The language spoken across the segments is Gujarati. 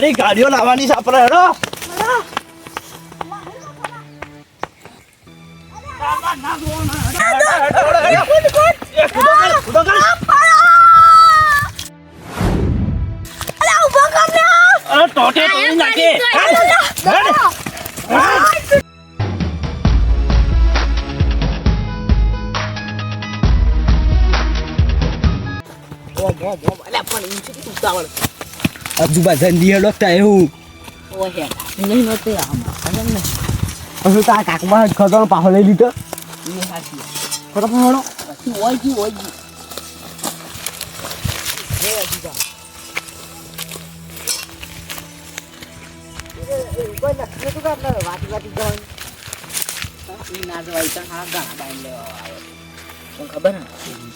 નહીં ગાડીઓ લાવવાની છે આપણે હેડો. પણ આજુબા જંદી તા એવું ઓહે નહીં નતો આમાં સમજ ને પછી તારા કાકમાં ખતરો પાછો લઈ લીધો હાચી ફટાફટ હેડો પછી ઓય જી ઓય જી ના જવાય તો હા ગાણા બાંધી લેવા આવે ખબર ને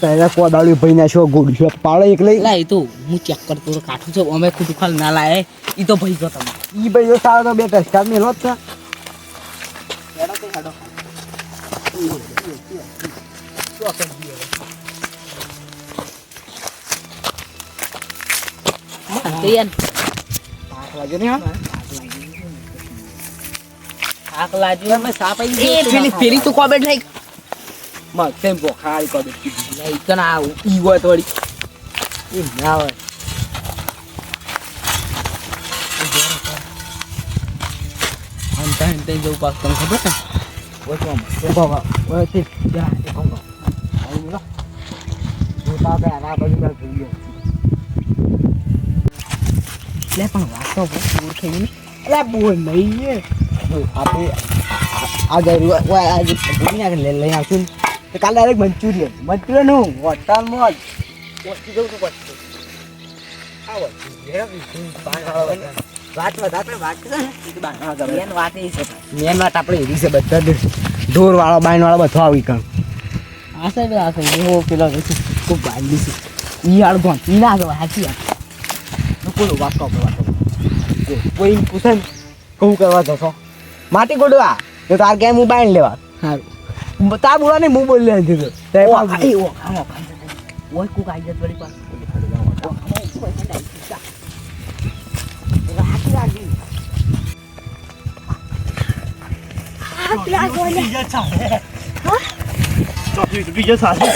પહેલા કોદાળી ભાઈ ના છો ગોડી છો પાળે એકલે લા એ તો હું ચેક કરતો તો કાઠું છે અમે ખોટું ખાલ ના લાય. ઈ તો ભાઈ ગયો તમે. ઈ ભાઈ જો સારો તો બે ટસ્કા મેલો જ છે. હેડો તો હેડો બોખા આઈ કોદે કીધી નહીં કના ઈ હોય થોડી એ ના હોય હંતા હંતા જવું પાસ તમને ખબર ને ઓછો એ બાબા ઓય તે જા એ કોંગો આઈ લો તું તા બે આના બાજુ માં જોઈએ લે પણ વાત તો બહુ દૂર થઈ ગઈ ને અલા બોલ નહીં એ આપણે આ ગયું ઓય આ ભૂલી ના લઈ લઈ આવશું તો કાલે ડાયરેક્ટ મંચુરિયન. મંચુરિયન હું? હોટલમાં જ. પહોંચી જવું છું પછી વાત વાત આપણે વાત છે મેન વાત એ છે. મેન વાત આપણે એવી છે બધા આવી કામ આ સાઈડ આ સાઈડ. એવો પેલો ખૂબ બાંધી છે. ઈયાળ ગોન ઈ ના જવાય સાચી વાત. બોલો વાત કરો વાત કોઈ પૂછે કહું કરવા જશો? માટી ગોડવા. તો તાર કેમ હું બાઈન લેવા. સારું. તાર બોલા નહીં હું બોલી લીધી તો. તે પાછું. આ એ ઓ આમો ઓય કુક આઈ જત વળી પાસ. બીજો સાથે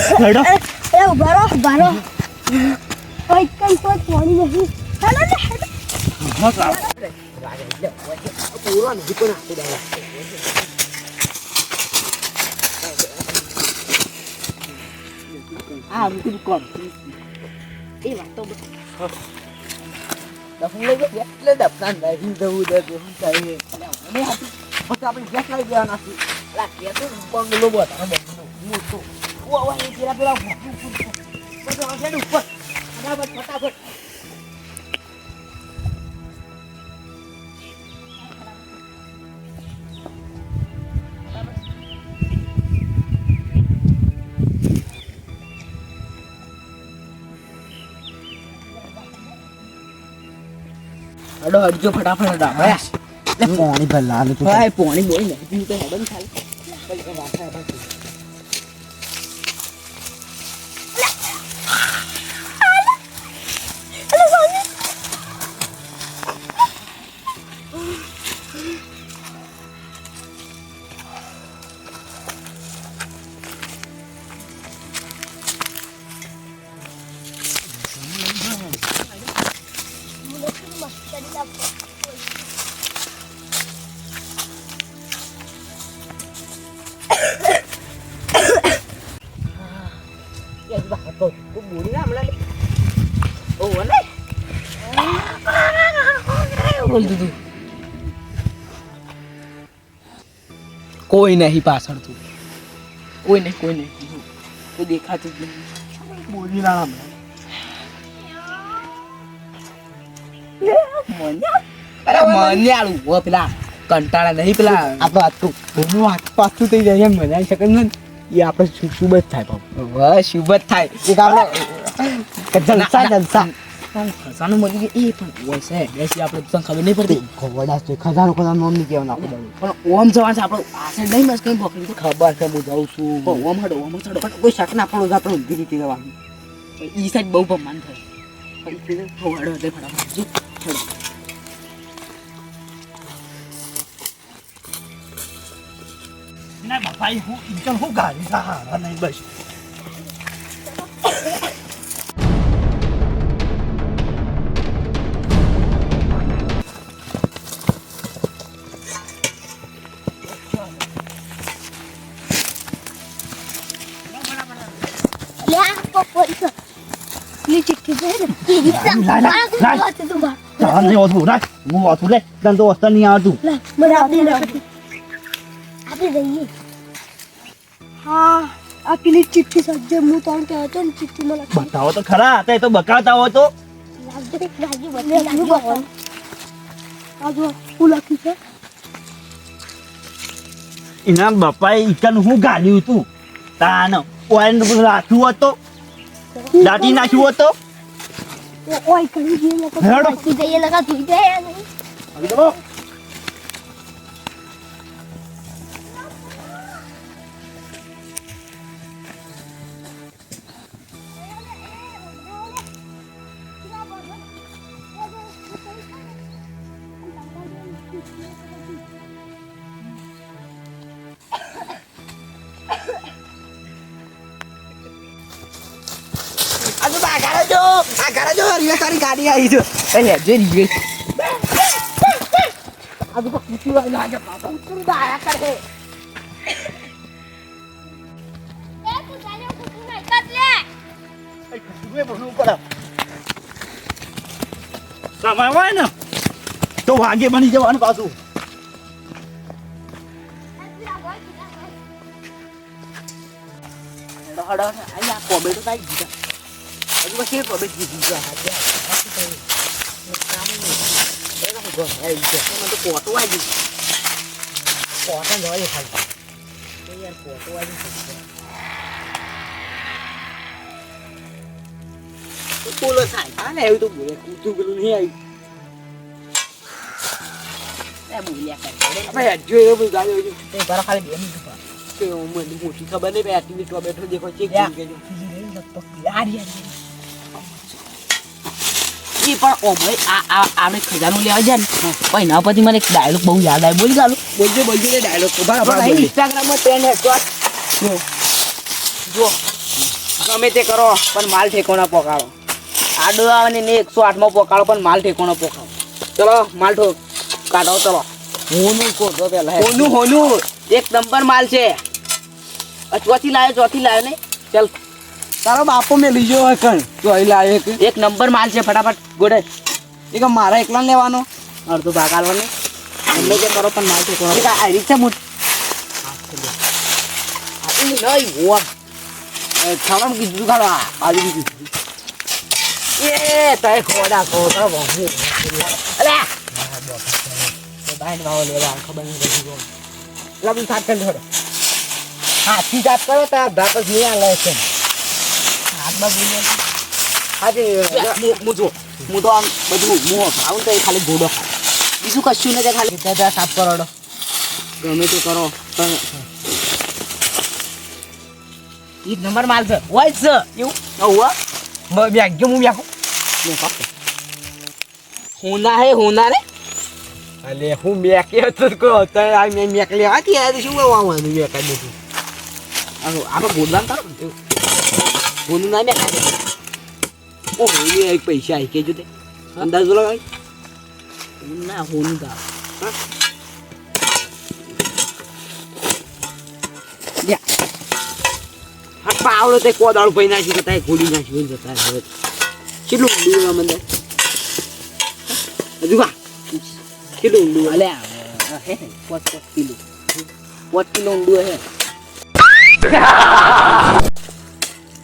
આ મૂકી કોમ એ વાત તો દફન લઈ ગયો એટલે દફનાન નહીં જવું દે તો શું થાય મને હાથી પછી આપણે ગેસ લઈ ગયા છે. લા કે તો બંગલો બતાવો બંગલો મોટો ઓ ઓ એ પેલા પેલા બધો ઉપર ફટાફટ ફટાફટ અડો અડજો ફટાફટ અડો. ભાઈ એટલે પાણી ભલા તું. ભાઈ પોણી બોઈ નહીં પીવું તો હેડો ને ખાલી. કોઈ નહીં પાછળ તું. કોઈ નહીં કોઈ નહીં. કોઈ દેખાતું જ નહીં. બોલી ના અરે મને આલું હો પેલા કંટાળા નહીં પેલા આ તો આટલું ઘરનું હાથ પાછું થઈ જાય એમ બનાવી શકે ને એ આપણે શું શું જ થાય બાપુ હવે શુભ જ થાય એક આપણે કે જલસા જલસા મળી ગયું એ પણ હોય છે બેસી આપણે તને ખબર નહીં પડતી ખવડા છે ખજાનો ખજાનો નામ નહીં કહેવાનું આપણે પણ ઓમ જવાનું છે આપણે આ સાઈડ નહીં મસ્ત કઈ પકડી તો ખબર છે હું જાઉં છું પણ ઓમ હડો ઓમ ચડો પણ કોઈ શક ના પડો આપણે ઊંધી રીતે રહેવાનું એ સાઈડ બહુ ભમાન થાય ફટાફટ છોડો ના બાપા એ હું ઇન્કમ હું ગાડી સહારા નહીં બસ લે આ પપ્પોરી કર લે ચિઠ્ઠી દે ને તીરી લાય, લાય, લાય. ચાલ નહીં હોતું રાખ હું હોતું લે તને તો વસ્તુ નહીં આવતું મને આપી દે આપી દઈએ હા આ પેલી ચિઠ્ઠી સજ્જે હું તને કહેતો ને ચિઠ્ઠી મને બતાવો તો ખરા તે તો બકાવતા હો તો લાગજે લાગી બધી લાગી બતાવ આ જો હું લખી છે એના બાપાએ ઈકન હું ગાલ્યું તું તાન ઓયન રાખ્યું હતો દાટી નાખ્યું હતો ઓય કરી દે લોકો. લખી દઈએ લગા ધોઈ દે નહીં આજુ બાગારા જો રીવે કરી ગાડી આવી છે એ લે જે રીવે આજુ તો કૂટી વાળી લાગે બાપા તું દાયા કરે એ તું ચાલે તું નહીં કર લે. સમય હોય ને તો વાગે બની જવાનું પાછું. હજુ બસ એ કોબે દીધી છે હા ત્યાં બાકી કઈ એક કામ નહીં એ તો ગો એ છે મને તો કોટો આવી કોટો જોઈએ ખાલી એ યાર કોટો આવી બોલો થાય હા ને એવું તો બોલે કૂતું પેલું નહીં આવ્યું એ બોલ્યા કરે આપણે હજુ એવું બધું ગાડી હોય છે એ તારા ખાલી બે મિનિટ પર કે મને મોટી ખબર નહીં બે આટલી મિનિટ બેઠો દેખો ચેક કરી કેજો એ પણ ઓમય આ આ આપણે ખજાનું લેવા જાય ને પણ એના પછી મને એક ડાયલોગ બહુ યાદ આવે બોલી ચાલુ. બોલજો બોલજો ને ડાયલોગ બરાબર ઇન્સ્ટાગ્રામમાં ટ્રેન્ડ હેઠો જો. ગમે તે કરો પણ માલ ઠેકોણા પોકાળો આડો આવે ને એકસો આઠમાં પોકાળો પણ માલ ઠેકોણા પોકાળો ચલો માલ ઠો કાઢો ચલો. હોનું કોટો પેલા હોનું હોનું. એક નંબર માલ છે. ચોથી લાવ્યો ચોથી લાવ્યો ને. ચાલ. તારો બાપો મેં લીજો હોય કણ. તો અહીં લાવે કે એક નંબર માલ છે ફટાફટ ગોડે એક મારા એકલા લેવાનો. અડધો ભાગ આલવાનો. એમને જે કરો પણ માલ ઠેકોણા આ રીત છે મોટ નહીં ઓમ ખાવાનું કીધું ખાડો આજે કીધું. એ તય ખોડા ખોડા બહુ અલે બાઈન વાવો લેવા ખબર નહીં પડી ગયો લબી કરી હાથી જાત કરો તો દાંત જ નહીં લે છે. હું જો હું તો આમ બધું મું ખાવું તો ખાલી ઘોડો બીજું કશું નથી ખાલી ત્યાં સાફ કરોડો ગમે તે કરો પણ એક નંબર માલ છે. જ છે. એવું? હોવા બેગ ગયો હું બેગો હોના હે હોના રે. અલે હું મેકે હતો તો કોઈ હતો આ મેં મેક લેવા હતી આ તો શું આવવાનું મેક જ નથી આપણે ગોડલાન કરો હોનું ના મેં ઓ એક પૈસા આવી કેજો તે. અંદાજો લગાવી. ના હોનું કા પાવડો તે કોદાળ ભાઈ નાખી જતા ગોળી નાખી જતા હવે કેટલું ઊંડું આ મંદિર હજુ કા કેટલું ઊંડું? અલે હે પોચ પોચ કિલો. પોચ કિલો ઊંડું હે.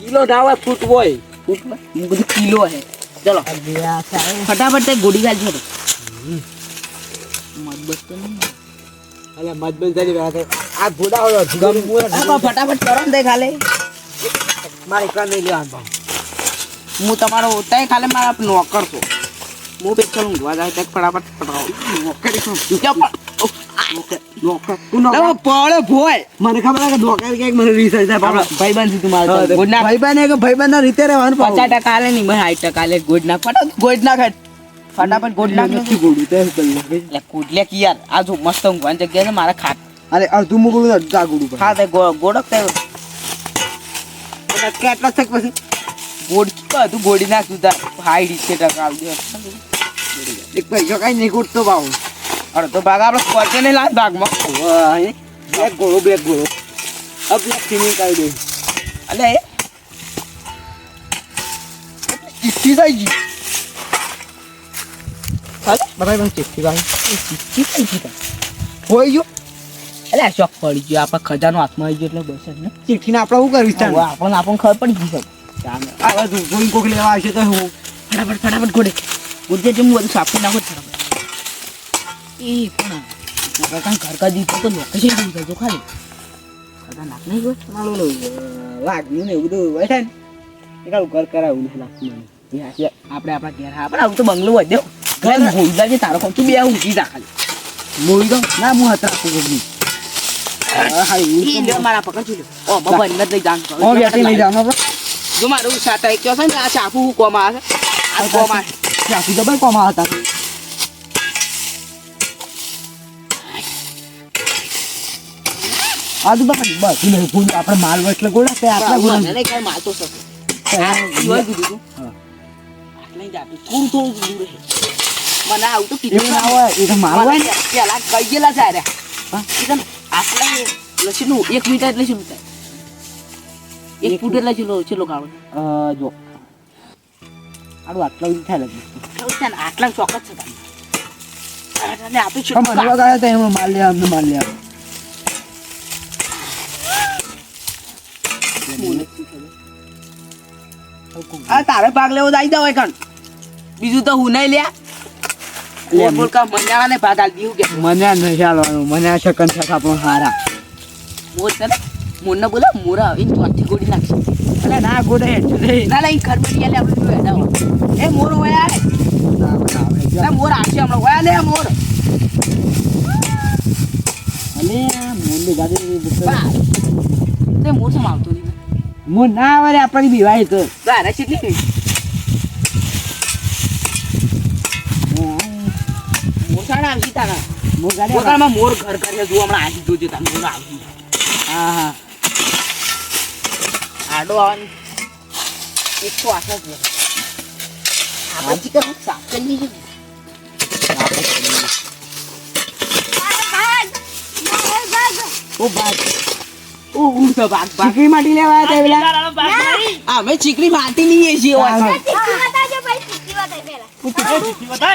કિલો ના હોય. ફૂટ હોય? ફૂટ બધું કિલો હે. ચલો. ફટાફટ તે ગોળી ગાલ છો મજબૂત તો નહીં અલે મતબલ થઈ ગયા આ ઘોડા હોય ગમ ફટાફટ કરો ને ખાલે. મારે એકલા નહીં લેવાનું હું તમારો ઉતાય ખાલે મારા નોકર છું. હું પેચલ ઊંઘવા જાય ફટાફટ નોકરી છું તું નોકર પડે ભોય મને ખબર છે કે મને રિસર્ચ થાય ભાઈબંધ તું મારો હા, તો. ગોડ નાખ ભાઈબંધ એ રીતે રહેવાનું પચાસ ટકા આલે નહીં મને સાઠ ટકા આલે ગોડ નાખ ફટાફટ ગોડ નાખ. હેડ. ફટાફટ ગોડ નાખ. નથી ગોળું તે એટલે કુટલે કે યાર આ જો મસ્ત ઊંઘવાની જગ્યા છે મારા ખાટ અરે અડધું મુગડું અડધું આગુડું પડે. ખાતે ગો- ગોડક તે કેટલા થક પછી? ગોડ ગોડી નાખ તું તાર. ઇચ્છે ટકા. આવજો એક પૈસો કઈ નહીં ગોડતો ભાવ અડધો ભાગ આપણે પહોંચે નહીં લાગ ભાગમાં. બ્લેક ગોળો બ્લેક ગોળો. આ બ્લેક ફિનિંગ કરી દે. અલે ચિઠ્ઠી થઈ ગઈ. બરાબર પણ ચિઠ્ઠી ભાઈ. ચિઠ્ઠી થઈ ગઈ. હોય ગયો એટલે આ શોખ પડી ગયો. આપણે ખજાનો હાથમાં આવી ગયો એટલે બસ ને. ચિઠ્ઠીને આપણે શું કરવી છે? આપણને આપણને ખબર પડી ગઈ સાહેબ ચાલે. આ બધું કોઈ કોક લેવા આવશે તો હું ફટાફટ ફટાફટ ગોડે ગોડે જેમ બધું સાફ નાખો ફટાફટ. એ પણ આ કાંઈ ઘર કા દીધું તો લોકેશન જોઈ જજો ખાલી. ખતરનાક નહીં ગયો મારું વાગ્યું ને એવું બધું હોય છે ને. એકાળું ઘર કરાવું નથી લાગતું મને. આપણે આપણા ઘેર હા આપણે આવું તો બંગલો હોય. દેવ ઘર ભૂલતા છે તારો ખોટું બે ઊંઘી જા ખાલી. મોઈ દો ના હું હાથ રાખું લ્યો મારા પકડ. ઓ બાબા જ લઈ જાન હું બેઠી લઈ આપણે જો મારું સાટા એક કહો છે ને આ ચાકુ આવે? આ કોમ ત્યાંથી તો ભાઈ કોમાં હતા. આ તો બસ. નહીં ભૂલ આપણે માલ એટલે ગોળા તે આપણા નહીં કાંઈ કીધું તું હા. આટલે જ આપી. થોડું થોડું દૂર રહે. મને આવું તો કીધું ના હોય એ તો માલ હોય પેલા કઈ ગયેલા છે અરે લસીનું એક મીટર એટલે શું થાય? એક ફૂટ એટલે ચેલો ચેલો ગાળો. જો. આડું આટલા સુધી થાય લાગે છે ને આટલા ચોક્કસ છે તમે અને આપી પણ મને વગાડ્યા એમાં માલ લેવા અમને માલ લેવા. ઘર તારે ભાગ લે આપણે જોયા કણ બીજું મોર હું નહીં. ના મોર આવશે હમણાં. વયા લે મોર. અલે મોર ગાડી તે મોર સમ આવતો નહીં. મો ના આવે રે આપણી બીવાય તો. ગારા કેટલી મોર આવશે તારા મો ગાડી મોર ઘર કરે જો હમણાં આવી જોજો તમે મોર આવશે હા હા. આડો આવન એકસો આઠ જ આપણે ચિકન સાફ કરી લીધું ઓ ભાગ ઓ ઉડ તો ભાગ ભાગ ચીકણી માટી લેવા આવ્યા હતા પેલા? અમે ચીકણી માટી લઈએ છીએ.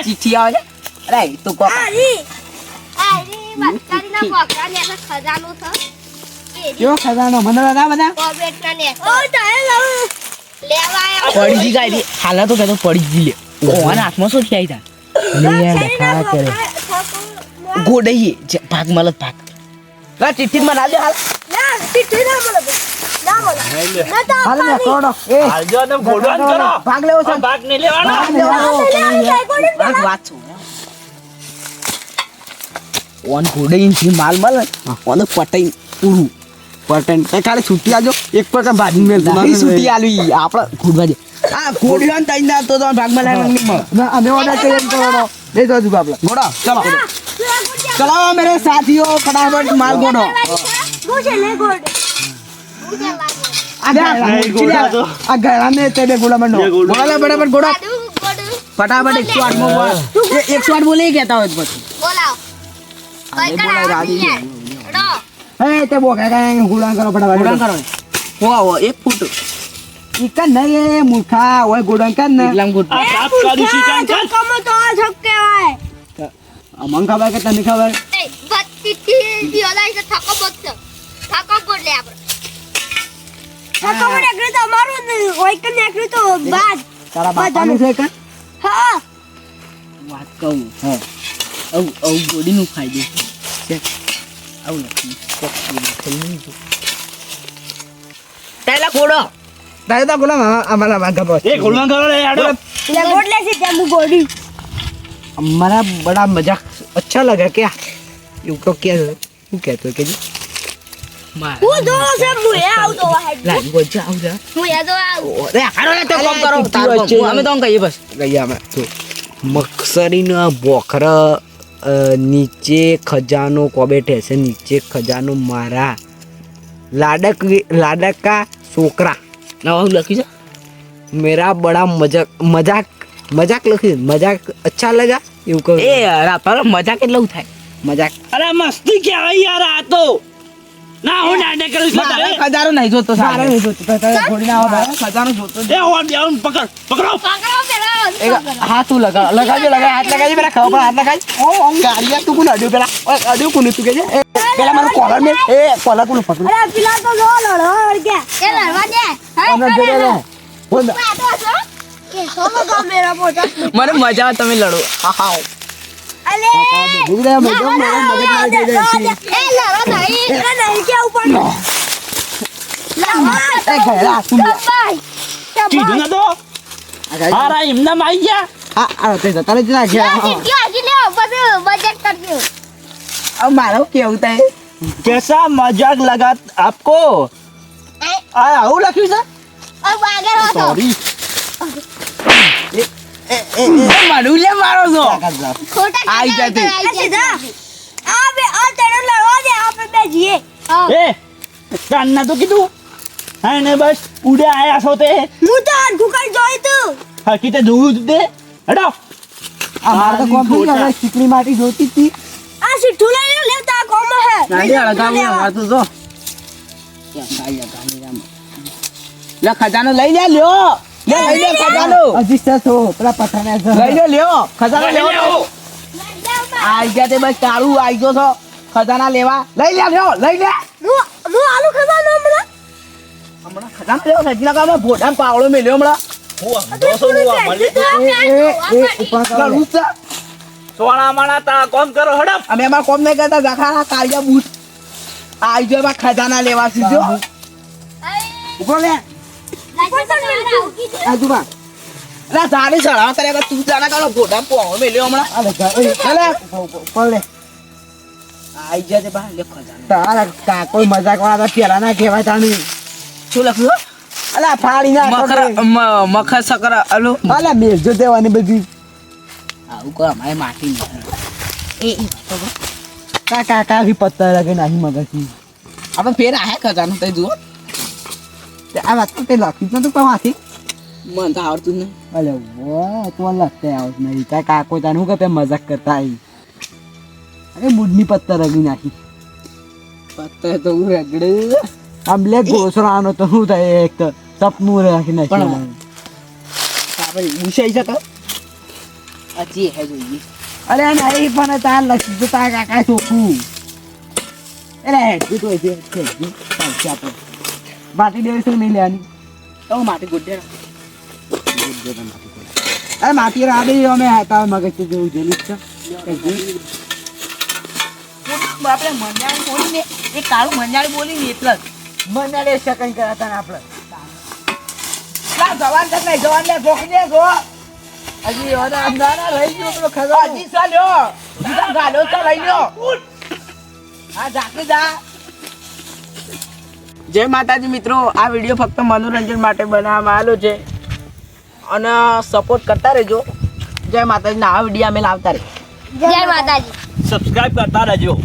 ચીઠી આવે છે? અરે એ તો કોક. કેવો ખજાનો? મને બધા? બધા પડી જી ગાડી હાલા તો કહેતો પડી જી લે. ઓવાના હાથમાં શું થઈ તા ગોડઈએ. ભાગ મળે ભાગ. ચિઠ્ઠી માં હાલ હાલ. કરો. ઓનથી માલ મળે ઓન પટાઈ પૂરું પટન એ ખાલી છૂટી આજો. એક પર ભાજી મેલ નહીં છૂટી આલવી આપણે ઘૂડવા આ ઘોડ્યો તઈ ના તો તો ભાગ મળે નહીં મળે. અમે ઓર્ડર તો બાપલા ગોડો ચલો. ચલાવો મેરે સાથીઓ ફટાફટ માલ ગોડો આ ગળા નહીં, ગોળા તો. આ ગળા ને તે બે ગોળા બંધો બે ગોળા. ગોડો લે ફટાફટ ગોડો ફટાફટ એકસો આઠમાં બોલ એકસો આઠ બોલે કહેતા હોય પછી. હે તે બોકા કાંઈ ગોળા કરો ફટાફટ. કરો. હો હો એક ફૂટ. ઈ કન એ મૂર્ખા હોય ગોળા કન ને. એકલામ ગોડ આ સાફ કરી શીખાય છે અમન ખબર કે તને ખબર? અમારા વાંધા પર બડા મજાક અચ્છા લગા ક્યાં એવું તો કે હું કહેતો કે જી? હું જોઉં છે હું એ આવતો વાહેડ લાગી વચ્ચે આવું છે હું એ તો આવું અરે હારો લે તો કોમ કરો તાર અમે તો કહીએ બસ ગયા અમે જો મકસરીનો નીચે ખજાનો કોબે ઠેસે નીચે ખજાનો મારા લાડક લાડકા છોકરા નવા હું લખ્યું છે મેરા બડા મજાક મજાક મજાક લખી મજાક અચ્છા લગા એવું કહું એ રાપર મજા કેટલું થાય મજાક અરે મસ્તી કહેવાય યાર આ તો ના હું નાટક કરું છું. તારે. ખજાનો નહીં જોતો નહીં જોતું તારે થોડી ના આવે ખજાનો જોતો એ હોડ દેવું પકડ પકડો. પકડો પેલા એક હાથ તું લગા લગાજો લગા હાથ લગાજો પેલા ખબર હાથ લગાજ ઓ ગાડીયા તું કોણ અડ્યું પેલા? કોણ તું કે છે? પેલા મારું કોલર મેલ એ કોલર કોણ પકડું? અરે પેલા તો જો લડવા વળગ્યા એ લડવા દે. આને જોડે લે બોલ. એ સોનો તો મેરા પોતા. મને મજા આવે તમે લડો. હા હા. ગુગડા મો જો મારા મગજમાં જઈ જાય છે. એ લાવા ભાઈ એ નહીં કે ઉપર લાવા એ ઘેરા તું ભાઈ કીધું ના તો આરા એમના માં આવી ગયા. હા આરો તે તારે જ ના ગયા હજી લે બસ મજાક કરજો અબ મારો કેવું તે કેસા મજાક લગા આપકો? આ આવું લખ્યું છે? સોરી મારું લે મારો છો. આઈ જાતે આ બે આ તેનો લડવા દે આપણે બે જીએ. એ કાનના તો કીધું. હા ને બસ ઉડે આયા છો તે. હું તો આ ઢુકાઈ જોઈ તું. હકીતે જોયું તું તે. હડો. આ મારે તો કોમ થઈ ગયું. ચીકણી માટી જોતી હતી. આ સીઠું લે લેતા કોમ હે? નાડી અળગાવી અમાર તો જો. લે ખજાનો લઈ લે લ્યો. લઈ લે ખજાનો. હજી છે પેલા પથ્થરને લઈ લે લ્યો. ખજાનો લેવો આઈ ગયા તે બસ કાળું આઈ ગયો છો. ખજાના લેવા. લઈ લે લ્યો લઈ લે. હું હું આલુ ખજાનો હમણાં. હમણાં ખજાનો લેવો સજીના કામમાં ભોડામાં પાવડો મેલ્યો હમણાં. લે. જ કોમ અમે એમાં કોમ નહીં કરતા ઝાખાના કાળિયા બૂટ. આવી ગયો એમાં ખજાના લેવા સીધો. ઉપર લે. આ જુમા એટલે ઝાડી ચડાવા કર્યા તું જાણા કાળો ભોડામાં પાવડો મેલ્યો હમણાં આ લે જા, એ, લે ઉપર- ઉપર લે આઈ ખજાનો તારા કાકો મજાક વાળા તો કહેવાય તાણી શું લખ્યું અલા ફાડી મખર મ- મકર સકર અલો અલા દેવાની બધી આવું કર અમારે માટી નથી એ કા કાકા ભી પત્તા લાગે નહીં મગજથી આપણે ફેર આયા ખજાનો તે જુઓ. આ વાત તો તે લખી જ નતું પણ વાંચી મને તો આવડતું નહીં. અલે વાહ તો લખતે આવત નહીં. કાકો તાને હું કે મજાક કરતા આવી અરે મૂડની પત્તા રગી નાખી. પત્તા તો હું રગડે. આમ લે ઘોસરાનો તો હું થાય એક તો સપનું રાખી નાખી પણ- આપણે છે તો? હજી હે જોઈએ અરે નહીં પણ તાર લખી તો તાર કાકા ચોખ્ખું એટલે હેઠું તો ચાલશે માટી દેવીશું નહીં લેવાની? તો માટી ગુડ્ડે અરે માટી રાડે અમે હતા મગજ જેવું જેલી છે. આપણે મંજાણી બોલી ને એ કાળું મંજાણી બોલી ને એટલે મને લે સેકન્ડ કરાતા ને આપણે. જવાન થાય નહીં? જવાન ને ભોખ દે ગો હજી ઓને અંધારા રહી ગયો પેલો ખબર હજી ચાલ્યો. ગાડો તો આ જાકે જા. જય માતાજી મિત્રો આ વીડિયો ફક્ત મનોરંજન માટે બનાવવામાં આવેલો છે. અને સપોર્ટ કરતા રહેજો. જય માતાજીના આ વીડિયો અમે લાવતા રહીએ. જય માતાજી. સબસ્ક્રાઇબ કરતા રહેજો.